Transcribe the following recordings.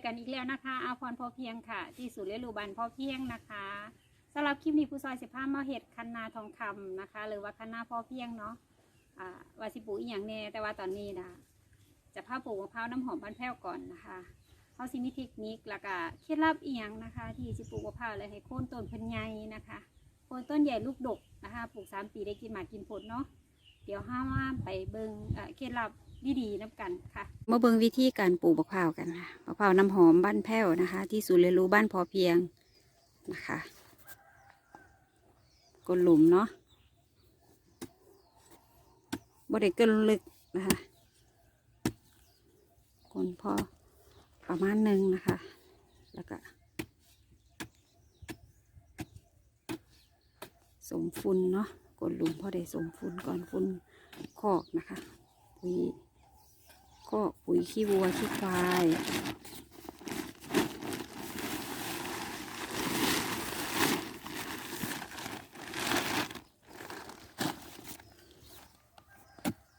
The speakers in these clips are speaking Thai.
อกันอีกแล้วนะคะอาพรพอเพียงค่ะ ที่ศูนย์เรียนรู้บันพอเพียงนะคะสำหรับคลิปนี้ผู้ซอยสิบห้ามาเห็ดคันนาทองคำนะคะ หรือว่าคันนาพอเพียงเนาะอ่าวาสิปูอีหยังแน่แต่ว่าตอนนี้นะจะพาปลูกมะพร้าวน้ำหอมบ้านแพ้วก่อนนะคะเขาสิมีเทคนิคแล้วก็เคล็ดลับอีหยังนะคะ ที่สิปลูกมะพร้าวเลยให้โค่นต้นพิ่นใหญ่นะคะโค่นต้นใหญ่ลูกดกนะคะปลูกสามปีได้กินหมากกินผลเนาะเดี๋ยวห้าว่าไปเบิงเคล็ดลับ ดีๆน้ำกันค่ะ มาเบิ่งวิธีการปลูกมะพร้าวกันค่ะมะพร้าวน้ำหอมบ้านแพ้วนะคะ ที่ศูนย์เรียนรู้บ้านพอเพียงนะคะกดหลุมเนาะบริเกินลึกนะคะกดพอประมาณหนึ่งนะคะ แล้วก็สมฟุนเนาะกดหลุมพอได้สมฟุนก่อนฟุนคอกนะคะปุ๋ย ก็ปุ๋ยขี้วัวขี้ควาย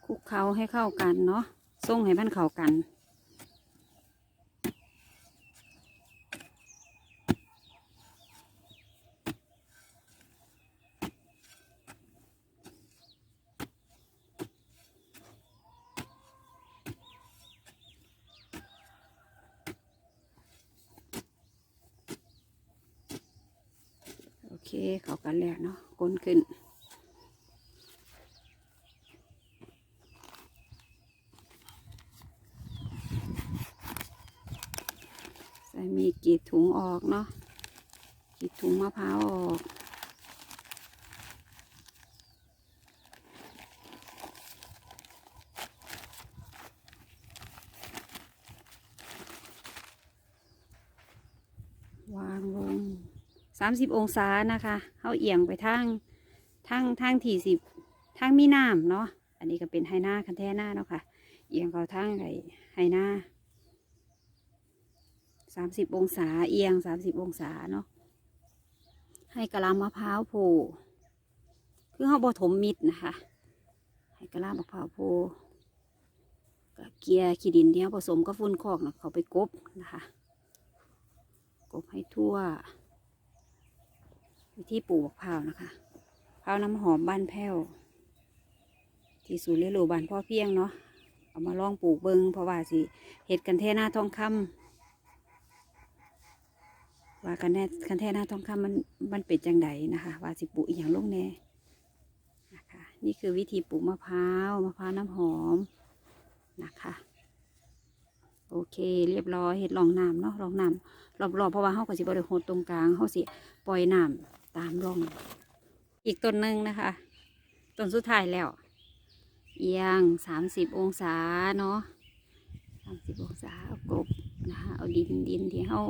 คลุกเคล้าให้เข้ากันเนาะส่งให้มันเข้ากัน เคเข้ากันแล้วเนาะก้นขึ้นใส่มีกีดถุงออกเนาะกีดถุงมะพร้าวออก วางลง สามสิบองศานะคะเขาเอียงไปทางทางทางที่สิบทางมีน้ำเนาะ อันนี้ก็เป็นไฮนาคันแท่หน้าเนาะค่ะ เอียงเขาทางไห้ไฮนาสามสิบองศาเอียงสามสิบองศาเนาะ ให้กะลามะพร้าวโผล่คือเขาบอถมมิดนะคะ ให้กะลามะพร้าวโผล่เกียร์ขี้ดินที่เขาผสมกับฟุ้นคอกนะเขาไปกบนะคะ กบให้ทั่ว วิธีปลูกมะพร้าวนะคะพร้าวน้ำหอมบ้านแพ้ว ที่ศูนย์เรียนรู้บ้านพ่อเพียงเนาะเอามาลองปลูกเบิงเพราะว่าสิเห็ดกันแท่หน้าทองคำว่ากันแน่กันแท่หน้าทองคำมันมันเป็นจังไดนะคะ ว่าสิปลูกอหย่างลงแน่นะคะนี่คือวิธีปลูกมะพร้าวมะพร้าวน้ำหอมนะคะโอเค เรียบร้อยเห็ดรองน้ำเนาะรองน้ำรอบๆเพราะว่าเขาก็สิบริโภคตรงกลางเขาสิปล่อยน้ำ ตามร่อง อีกต้นหนึ่งนะคะ ต้นสุดท้ายแล้ว เอียงสามสิบองศาเนาะสามสิบองศาเอากบนะคะ เอาดินดินที่เขา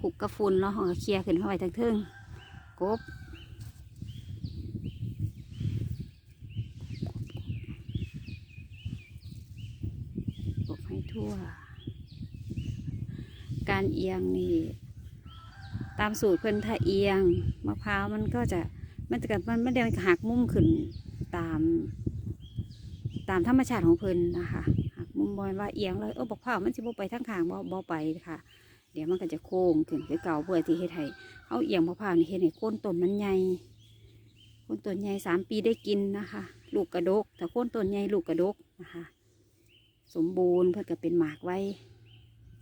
ขุกกระฟุนเนาะเขาก็เคลียร์ขึ้นเข้าไปทั้งเทิงกบกบให้ทั่ว การเอียงนี่ ตามสูตรเพิ่นถ้าเอียงมะพร้าวมันก็จะมันจะมันไม่ได้หักมุมขึ้นตาม ตามธรรมชาติของเพิ่นนะคะหากมุมบอลว่าเอียงเลยเออบอกเผามันสิบ่ไปทั้งทางบ่บ่ไปค่ะ เดี๋ยวมันก็จะโค้งขึ้นคือเก่าเพื่อที่เฮ็ดให้เอาเอียงมะพร้าวนี่เฮ็ดให้โค่นต้นมันใหญ่โค่นต้นใหญ่สามปีได้กินนะคะ ลูกกระดกถ้าโค่นต้นใหญ่ลูกกระดกนะคะ สมบูรณ์เพื่อก็เป็นหมากไว้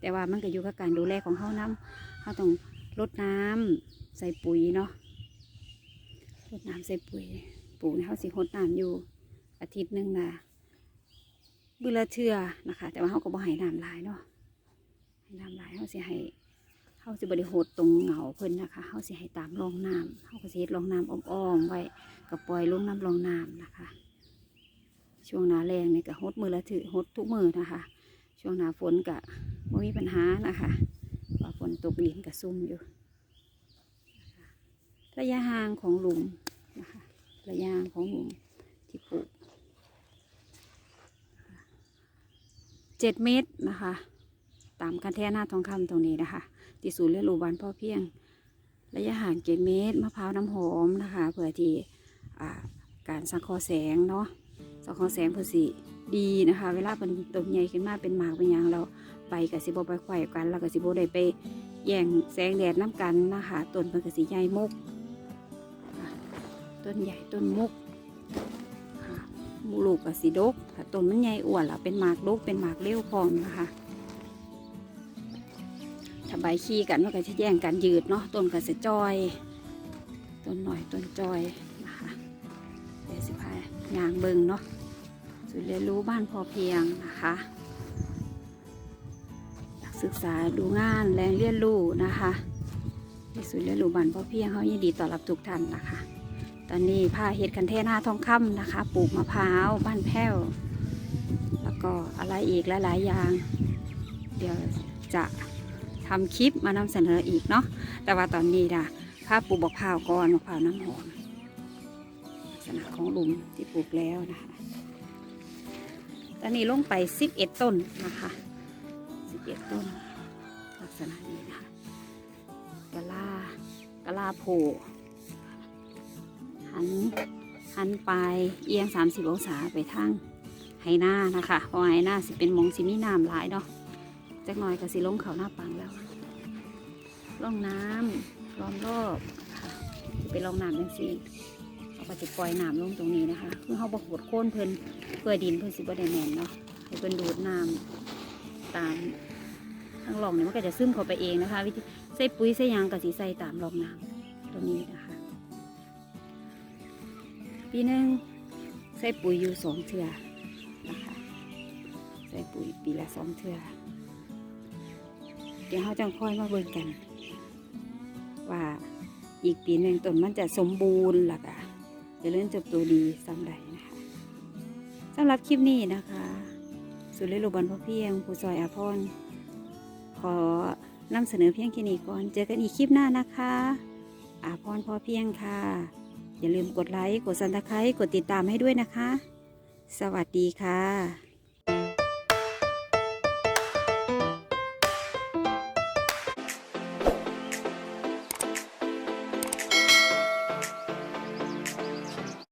แต่ว่ามันก็อยู่กับการดูแลของเฮานํเฮาต้อง รดน้ำใส่ปุ๋ยเนาะรดน้ำใส่ปุ๋ยปลูกในเฮาสิรดน้ำอยู่อาทิตย์หนึ่งนะบือละเทือนะคะ แต่ว่าเขาก็บ่ให้น้ำลายเนาะให้น้ำลายเขาสิให้เขาสิบริโภคตรงเหงาเพิ่นนะคะเขาสิให้ตามรองน้ำเขาก็สิเฮ็ดรองน้ำอ้อมๆไว้ก็ปล่อยลงน้ำรองน้ำนะคะ ช่วงหน้าแรงนี่ก็หดมือละถือหดทุกมือนะคะ ช่วงหน้าฝนก็ไม่มีปัญหานะคะ นตกดินก็ซุ่มอยู่ระยะห่างของหลุมนะคะระยะห่างของหลุมที่ปลูกเจ็ดเมตรนะคะ ตามคันแท่หน้าทองคำตรงนี้นะคะที่ศูนย์เรียนรู้บ้านพ่อเพียง ระยะห่างเจ็ดเมตรมะพร้าวน้ำหอมนะคะเพื่อที่การสังเคราะห์แสงเนาะสังเคราะห์แสงเพื่อสิดีนะคะ เวลาเป็นต้นใหญ่ขึ้นมาเป็นหมากเป็นยางเรา กับสิบไปไขว่กันแล้วก็สิบได้ไปแย่งแสงแดดน้ำกันนะคะต้นเพิ่นก็สิใหญ่มุกต้นใหญ่ต้นมุกมูลูกกับสีดกค่ะต้นมันใหญ่อ้วนแล้วเป็นหมากดกเป็นหมากเลี้ยวพร้อมนะคะถ้าใบขี้กันมันก็จะแย่งกันยืดเนาะต้นก็สิจอย ต้นหน่อยต้นจอยนะคะเดี๋ยวสิพายางเบิงเนาะสุดเรียนรู้บ้านพอเพียงนะคะ ศึกษาดูงานแรงเรียนรู้นะคะที่สุดเรียนรู้บ้านพ่อเพียงเขายินดีต้อนรับทุกท่านนะคะ ตอนนี้ผ้าเฮ็ดกันเทหน้าทองคำนะคะ ปลูกมะพร้าวบ้านแพ้ว แล้วก็อะไรอีกหลายๆอย่าง เดี๋ยวจะทำคลิปมานำเสนออีกเนาะแต่ว่าตอนนี้นะผ้าปลูกมะพร้าวก่อนมะพร้าวน้ำหอมลักษณะของหลุมที่ปลูกแล้วนะคะตอนนี้ลงไป 11 ต้นนะคะ 11ต้น ลักษณะนี้นะคะกะลากะลาโผล่หันหันไปเอียง 30 องศาไปทางไหหน้านะคะ เพราะไหหน้าสิเป็นมองสิมีน้ำหลายเนาะจักหน่อยก็สิลงเขาหน้าปังแล้วล่องน้ำล้อมรอบค่ะสิเป็นล่องน้ำจังซี่เขาก็จะปล่อยน้ำลงตรงนี้นะคะคือเขาบกดโค่นเพิ่นเพื่อดินเพิ่นสิบ่ได้แน่นเนาะให้เพิ่นดูดน้ำตาม ทางหลองเนี่ยมันก็จะซึมเข้าไปเองนะคะ วิธีใส่ปุ๋ยใส่ยางกับสีใส่ตามรองน้ำตัวนี้นะคะ ปีหนึ่งใส่ปุ๋ยอยู่สองเทื่อนะคะใส่ปุ๋ยปีละสองเทื่อเดี๋ยวเราจะค่อยมาเบิ่งกัน ว่าอีกปีหนึ่งต้นมันจะสมบูรณ์หล่ะค่ะจะเริ่มเติบโตดีซ้ำใดนะคะสำหรับคลิปนี้นะคะ สุดเลยลูกบอลพ่อเพียงผู้ซอยอาพร ขอนำเสนอเพียงแค่นี้ก่อน เจอกันอีกคลิปหน้านะคะอาพรพอเพียงค่ะ อย่าลืมกดไลค์ กดซันตะไคร้กดติดตามให้ด้วยนะคะ สวัสดีค่ะ